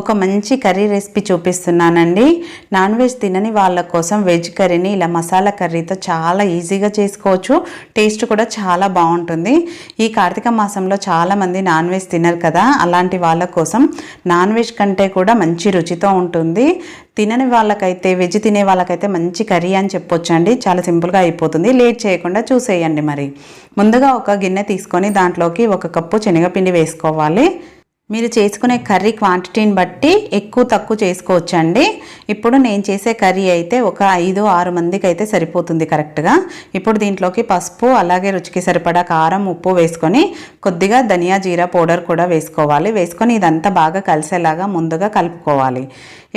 ఒక మంచి curry recipe చూపిస్తున్నానండి. నాన్ వెజ్ తినని వాళ్ళ కోసం వెజ్ కర్రీని ఇలా మసాలా కర్రీతో చాలా ఈజీగా చేసుకోవచ్చు. టేస్ట్ కూడా చాలా బాగుంటుంది. ఈ కార్తీక మాసంలో చాలామంది నాన్ వెజ్ తినరు కదా అలాంటి వాళ్ళ కోసం నాన్ వెజ్ కంటే కూడా మంచి రుచితో ఉంటుంది. తినని వాళ్ళకైతే వెజ్ తినే వాళ్ళకైతే మంచి కర్రీ అని చెప్పొచ్చు అండి చాలా సింపుల్గా అయిపోతుంది. లేట్ చేయకుండా చూసేయండి మరి. ముందుగా ఒక గిన్నె తీసుకొని దాంట్లోకి ఒక కప్పు శనగపిండి వేసుకోవాలి. మీరు చేసుకునే కర్రీ క్వాంటిటీని బట్టి ఎక్కువ తక్కువ చేసుకోవచ్చండి. ఇప్పుడు నేను చేసే కర్రీ అయితే ఒక ఐదు ఆరు మందికి అయితే సరిపోతుంది కరెక్ట్గా. ఇప్పుడు దీంట్లోకి పసుపు అలాగే రుచికి సరిపడా కారం ఉప్పు వేసుకొని కొద్దిగా ధనియా జీరా పౌడర్ కూడా వేసుకోవాలి. వేసుకొని ఇదంతా బాగా కలిసేలాగా ముందుగా కలుపుకోవాలి.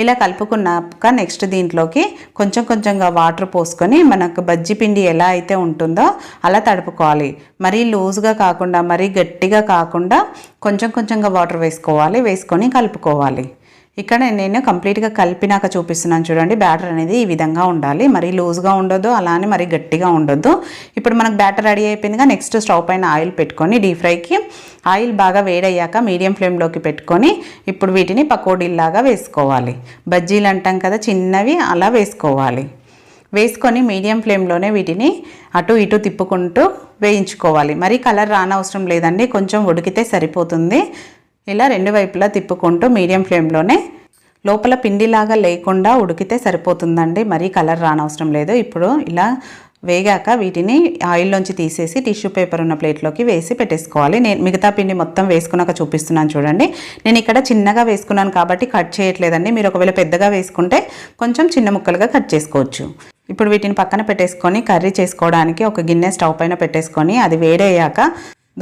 ఇలా కలుపుకున్నాక నెక్స్ట్ దీంట్లోకి కొంచెం కొంచెంగా వాటర్ పోసుకొని మనకు బజ్జి పిండి ఎలా అయితే ఉంటుందో అలా తడుపుకోవాలి. మరీ లూజ్గా కాకుండా మరీ గట్టిగా కాకుండా కొంచెం కొంచెంగా వాటర్ వేసుకోవాలి వేసుకొని కలుపుకోవాలి. ఇక్కడ నేను కంప్లీట్గా కలిపినాక చూపిస్తున్నాను చూడండి బ్యాటర్ అనేది ఈ విధంగా ఉండాలి. మరీ లూజ్గా ఉండొద్దు అలానే మరీ గట్టిగా ఉండొద్దు. ఇప్పుడు మనకు బ్యాటర్ రెడీ అయిపోయిందిగా నెక్స్ట్ స్టవ్ పైన ఆయిల్ పెట్టుకొని డీప్ ఫ్రైకి ఆయిల్ బాగా వేడయ్యాక మీడియం ఫ్లేమ్లోకి పెట్టుకొని ఇప్పుడు వీటిని పకోడీల్లాగా వేసుకోవాలి. బజ్జీలు అంటాం కదా చిన్నవి అలా వేసుకోవాలి. వేసుకొని మీడియం ఫ్లేమ్లోనే వీటిని అటు ఇటు తిప్పుకుంటూ వేయించుకోవాలి. మరి కలర్ రానవసరం లేదండి కొంచెం ఉడికితే సరిపోతుంది. ఇలా రెండు వైపులా తిప్పుకుంటూ మీడియం ఫ్లేమ్లోనే లోపల పిండిలాగా లేకుండా ఉడికితే సరిపోతుందండి. మరీ కలర్ రానవసరం లేదు. ఇప్పుడు ఇలా వేగాక వీటిని ఆయిల్లోంచి తీసేసి టిష్యూ పేపర్ ఉన్న ప్లేట్లోకి వేసి పెట్టేసుకోవాలి. నేను మిగతా పిండి మొత్తం వేసుకున్నాక చూపిస్తున్నాను చూడండి. నేను ఇక్కడ చిన్నగా వేసుకున్నాను కాబట్టి కట్ చేయట్లేదండి. మీరు ఒకవేళ పెద్దగా వేసుకుంటే కొంచెం చిన్న ముక్కలుగా కట్ చేసుకోవచ్చు. ఇప్పుడు వీటిని పక్కన పెట్టేసుకొని కర్రీ చేసుకోవడానికి ఒక గిన్నె స్టవ్ పైన పెట్టేసుకొని అది వేడయ్యాక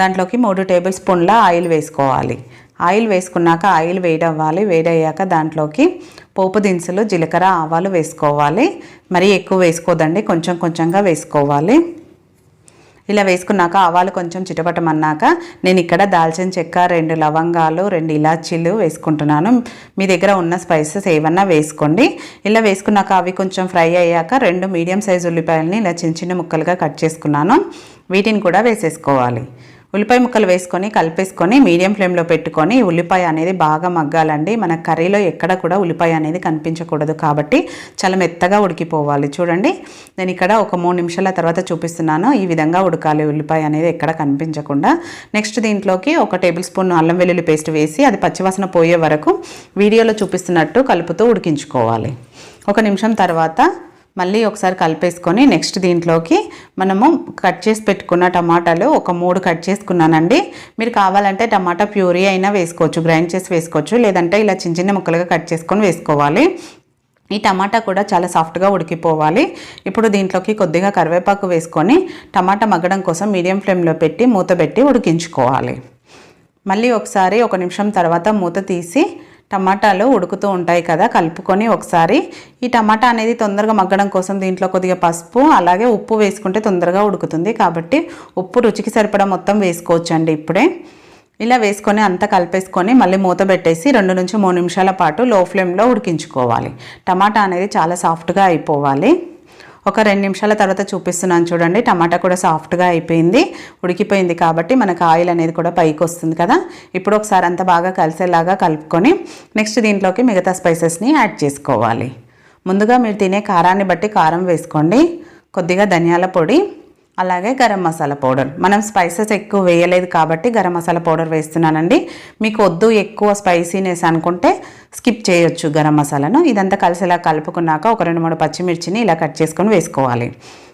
దాంట్లోకి మూడు టేబుల్ స్పూన్ల ఆయిల్ వేసుకోవాలి. ఆయిల్ వేసుకున్నాక ఆయిల్ వేడవ్వాలి. వేడయ్యాక దాంట్లోకి పోపు దినుసులు జీలకర్ర ఆవాలు వేసుకోవాలి. మరీ ఎక్కువ వేసుకోదండి. కొంచెం కొంచెంగా వేసుకోవాలి. ఇలా వేసుకున్నాక ఆవాలు కొంచెం చిటపటమన్నాక నేను ఇక్కడ దాల్చిన చెక్క రెండు లవంగాలు రెండు ఇలాచీలు వేసుకుంటున్నాను. మీ దగ్గర ఉన్న స్పైసెస్ ఏమన్నా వేసుకోండి. ఇలా వేసుకున్నాక అవి కొంచెం ఫ్రై అయ్యాక రెండు మీడియం సైజు ఉల్లిపాయలని ఇలా చిన్న చిన్న ముక్కలుగా కట్ చేసుకున్నాను. వీటిని కూడా వేసేసుకోవాలి. ఉల్లిపాయ ముక్కలు వేసుకొని కలిపేసుకొని మీడియం ఫ్లేమ్లో పెట్టుకొని ఉల్లిపాయ అనేది బాగా మగ్గాలండి. మన కర్రీలో ఎక్కడ కూడా ఉల్లిపాయ అనేది కనిపించకూడదు కాబట్టి చాలా మెత్తగా ఉడికిపోవాలి. చూడండి నేను ఇక్కడ ఒక మూడు నిమిషాల తర్వాత చూపిస్తున్నాను. ఈ విధంగా ఉడకాలి ఉల్లిపాయ అనేది ఎక్కడ కనిపించకుండా. నెక్స్ట్ దీంట్లోకి ఒక టేబుల్ స్పూన్ అల్లం వెల్లుల్లి పేస్ట్ వేసి అది పచ్చివాసన పోయే వరకు వీడియోలో చూపిస్తున్నట్టు కలుపుతూ ఉడికించుకోవాలి. ఒక నిమిషం తర్వాత మళ్ళీ ఒకసారి కలిపేసుకొని నెక్స్ట్ దీంట్లోకి మనము కట్ చేసి పెట్టుకున్న టమాటాలు ఒక మూడు కట్ చేసుకున్నానండి. మీరు కావాలంటే టమాటా ప్యూరీ అయినా వేసుకోవచ్చు గ్రైండ్ చేసి వేసుకోవచ్చు లేదంటే ఇలా చిన్న చిన్న ముక్కలుగా కట్ చేసుకొని వేసుకోవాలి. ఈ టమాటా కూడా చాలా సాఫ్ట్గా ఉడికిపోవాలి. ఇప్పుడు దీంట్లోకి కొద్దిగా కరివేపాకు వేసుకొని టమాటా మగ్గడం కోసం మీడియం ఫ్లేమ్లో పెట్టి మూత పెట్టి ఉడికించుకోవాలి. మళ్ళీ ఒకసారి ఒక నిమిషం తర్వాత మూత తీసి టమాటాలు ఉడుకుతూ ఉంటాయి కదా కలుపుకొని ఒకసారి. ఈ టమాటా అనేది తొందరగా మగ్గడం కోసం దీంట్లో కొద్దిగా పసుపు అలాగే ఉప్పు వేసుకుంటే తొందరగా ఉడుకుతుంది. కాబట్టి ఉప్పు రుచికి సరిపడా మొత్తం వేసుకోవచ్చండి ఇప్పుడే. ఇలా వేసుకొని అంతా కలిపేసుకొని మళ్ళీ మూత పెట్టేసి రెండు నుంచి మూడు నిమిషాల పాటు లో ఫ్లేమ్లో ఉడికించుకోవాలి. టమాటా అనేది చాలా సాఫ్ట్గా అయిపోవాలి. ఒక రెండు నిమిషాల తర్వాత చూపిస్తున్నాను చూడండి. టమాటా కూడా సాఫ్ట్గా అయిపోయింది ఉడికిపోయింది కాబట్టి మనకు ఆయిల్ అనేది కూడా పైకి వస్తుంది కదా. ఇప్పుడు ఒకసారి అంతా బాగా కలిసేలాగా కలుపుకొని నెక్స్ట్ దీంట్లోకి మిగతా స్పైసెస్ని యాడ్ చేసుకోవాలి. ముందుగా మీరు తినే కారాన్ని బట్టి కారం వేసుకోండి. కొద్దిగా ధనియాల పొడి అలాగే గరం మసాలా పౌడర్. మనం స్పైసెస్ ఎక్కువ వేయలేదు కాబట్టి గరం మసాలా పౌడర్ వేస్తున్నానండి. మీకు వద్దు ఎక్కువ స్పైసీనెస్ అనుకుంటే స్కిప్ చేయొచ్చు గరం మసాలాను. ఇదంతా కలిసేలా కలుపుకున్నాక ఒక రెండు మూడు పచ్చిమిర్చిని ఇలా కట్ చేసుకొని వేసుకోవాలి.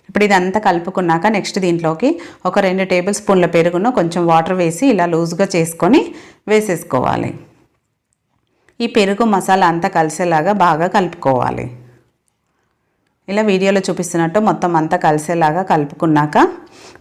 ఇప్పుడు ఇదంతా కలుపుకున్నాక నెక్స్ట్ దీంట్లోకి ఒక రెండు టేబుల్ స్పూన్ల పెరుగును కొంచెం వాటర్ వేసి ఇలా లూజ్గా చేసుకొని వేసేసుకోవాలి. ఈ పెరుగు మసాలా అంతా కలిసేలాగా బాగా కలుపుకోవాలి. ఇలా వీడియోలో చూపిస్తున్నట్టు మొత్తం అంతా కలిసేలాగా కలుపుకున్నాక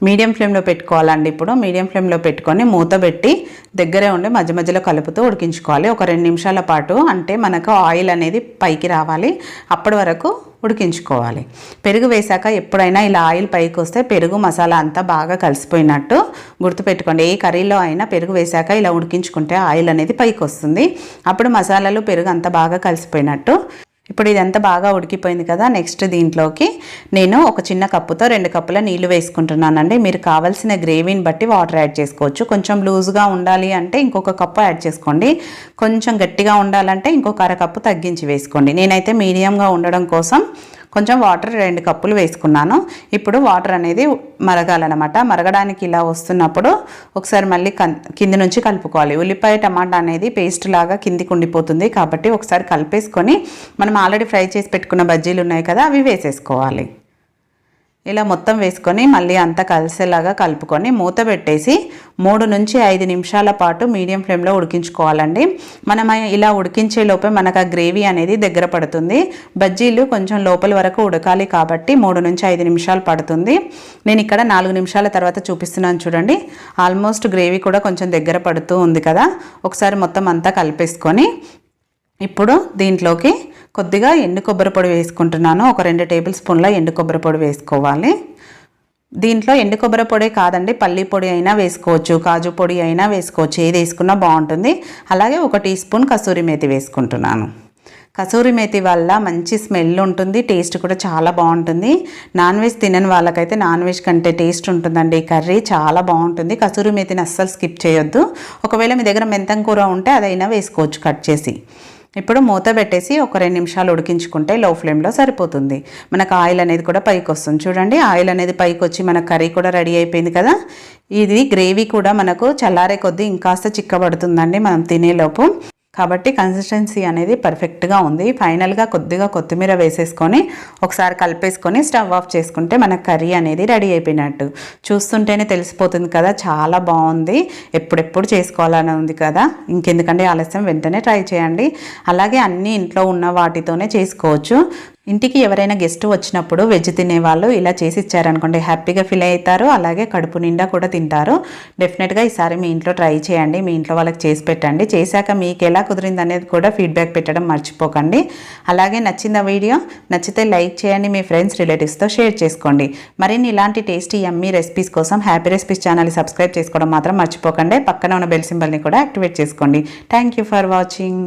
మీడియం ఫ్లేమ్లో పెట్టుకోవాలండి ఇప్పుడు. మీడియం ఫ్లేమ్లో పెట్టుకొని మూత పెట్టి దగ్గరే ఉండి మధ్య మధ్యలో కలుపుతూ ఉడికించుకోవాలి. ఒక రెండు నిమిషాల పాటు అంటే మనకు ఆయిల్ అనేది పైకి రావాలి. అప్పటి వరకు ఉడికించుకోవాలి. పెరుగు వేశాక ఎప్పుడైనా ఇలా ఆయిల్ పైకి వస్తే పెరుగు మసాలా అంతా బాగా కలిసిపోయినట్టు గుర్తుపెట్టుకోండి. ఏ కర్రీలో అయినా పెరుగు వేశాక ఇలా ఉడికించుకుంటే ఆయిల్ అనేది పైకి వస్తుంది. అప్పుడు మసాలాలు పెరుగు అంతా బాగా కలిసిపోయినట్టు ఇప్పుడు ఇదంతా బాగా ఉడికిపోయింది కదా. నెక్స్ట్ దీంట్లోకి నేను ఒక చిన్న కప్పుతో రెండు కప్పుల నీళ్ళు వేసుకుంటున్నానండి. మీరు కావాల్సిన గ్రేవీని బట్టి వాటర్ యాడ్ చేసుకోవచ్చు. కొంచెం లూజ్గా ఉండాలి అంటే ఇంకొక కప్పు యాడ్ చేసుకోండి. కొంచెం గట్టిగా ఉండాలంటే ఇంకొక అర కప్పు తగ్గించి వేసుకోండి. నేనైతే మీడియంగా ఉండడం కోసం కొంచెం వాటర్ రెండు కప్పులు వేసుకున్నాను. ఇప్పుడు వాటర్ అనేది మరగాలన్నమాట. మరగడానికి ఇలా వస్తున్నప్పుడు ఒకసారి మళ్ళీ కింది నుంచి కలుపుకోవాలి. ఉల్లిపాయ టమాటా అనేది పేస్ట్ లాగా కిందికి ఉండిపోతుంది కాబట్టి ఒకసారి కలిపేసుకొని మనం ఆల్రెడీ ఫ్రై చేసి పెట్టుకున్న బజ్జీలు ఉన్నాయి కదా అవి వేసేసుకోవాలి. ఇలా మొత్తం వేసుకొని మళ్ళీ అంతా కలిసేలాగా కలుపుకొని మూత పెట్టేసి మూడు నుంచి ఐదు నిమిషాల పాటు మీడియం ఫ్లేమ్లో ఉడికించుకోవాలండి. మనం ఇలా ఉడికించే లోపే మనకు ఆ గ్రేవీ అనేది దగ్గర పడుతుంది. బజ్జీలు కొంచెం లోపల వరకు ఉడకాలి కాబట్టి మూడు నుంచి ఐదు నిమిషాలు పడుతుంది. నేను ఇక్కడ నాలుగు నిమిషాల తర్వాత చూపిస్తున్నాను చూడండి. ఆల్మోస్ట్ గ్రేవీ కూడా కొంచెం దగ్గర పడుతూ ఉంది కదా. ఒకసారి మొత్తం అంతా కలిపేసుకొని ఇప్పుడు దీంట్లోకి కొద్దిగా ఎండు కొబ్బరి పొడి వేసుకుంటున్నాను. ఒక రెండు టేబుల్ స్పూన్ల ఎండు కొబ్బరి పొడి వేసుకోవాలి. దీంట్లో ఎండు కొబ్బరి పొడి కాదండి పల్లి పొడి అయినా వేసుకోవచ్చు కాజు పొడి అయినా వేసుకోవచ్చు. ఏది వేసుకున్నా బాగుంటుంది. అలాగే ఒక టీ స్పూన్ కసూరి మేతి వేసుకుంటున్నాను. కసూరి మేతి వల్ల మంచి స్మెల్ ఉంటుంది టేస్ట్ కూడా చాలా బాగుంటుంది. నాన్ వెజ్ తినని వాళ్ళకైతే నాన్ వెజ్ కంటే టేస్ట్ ఉంటుందండి. కర్రీ చాలా బాగుంటుంది. కసూరి మేతిని అస్సలు స్కిప్ చేయొద్దు. ఒకవేళ మీ దగ్గర మెంతం కూర ఉంటే అదైనా వేసుకోవచ్చు కట్ చేసి. ఇప్పుడు మూత పెట్టేసి ఒక రెండు నిమిషాలు ఉడికించుకుంటే లో ఫ్లేమ్లో సరిపోతుంది. మనకు ఆయిల్ అనేది కూడా పైకి వస్తుంది. చూడండి ఆయిల్ అనేది పైకి వచ్చి మన కర్రీ కూడా రెడీ అయిపోయింది కదా? ఇది గ్రేవీ కూడా మనకు చల్లారే కొద్దీ ఇంకాస్త చిక్కబడుతుందండి మనం తినేలోపు. కాబట్టి కన్సిస్టెన్సీ అనేది పర్ఫెక్ట్గా ఉంది. ఫైనల్గా కొద్దిగా కొత్తిమీర వేసేసుకొని ఒకసారి కలిపేసుకొని స్టవ్ ఆఫ్ చేసుకుంటే మన కర్రీ అనేది రెడీ అయిపోయినట్టు. చూస్తుంటేనే తెలిసిపోతుంది కదా చాలా బాగుంది. ఎప్పుడెప్పుడు చేసుకోవాలని ఉంది కదా. ఇంకెందుకంటే ఆలస్యం వెంటనే ట్రై చేయండి. అలాగే అన్నీ ఇంట్లో ఉన్న వాటితోనే చేసుకోవచ్చు. ఇంటికి ఎవరైనా గెస్ట్ వచ్చినప్పుడు వెజ్ తినేవాళ్ళు ఇలా చేసి ఇచ్చారనుకోండి. హ్యాపీగా ఫీల్ అవుతారు. అలాగే కడుపు నిండా కూడా తింటారు. డెఫినెట్గా ఈసారి మీ ఇంట్లో ట్రై చేయండి. మీ ఇంట్లో వాళ్ళకి చేసి పెట్టండి. చేశాక మీకు ఎలా కుదిరింది అనేది కూడా ఫీడ్బ్యాక్ పెట్టడం మర్చిపోకండి. అలాగే నచ్చిన వీడియో నచ్చితే లైక్ చేయండి. మీ ఫ్రెండ్స్ రిలేటివ్స్తో షేర్ చేసుకోండి. మరిన్ని ఇలాంటి టేస్టీ యమ్మీ రెసిపీస్ కోసం హ్యాపీ రెసిపీస్ ఛానల్ సబ్స్క్రైబ్ చేసుకోవడం మాత్రం మర్చిపోకండి. పక్కన ఉన్న బెల్ సింబల్ని కూడా యాక్టివేట్ చేసుకోండి. Thank you for watching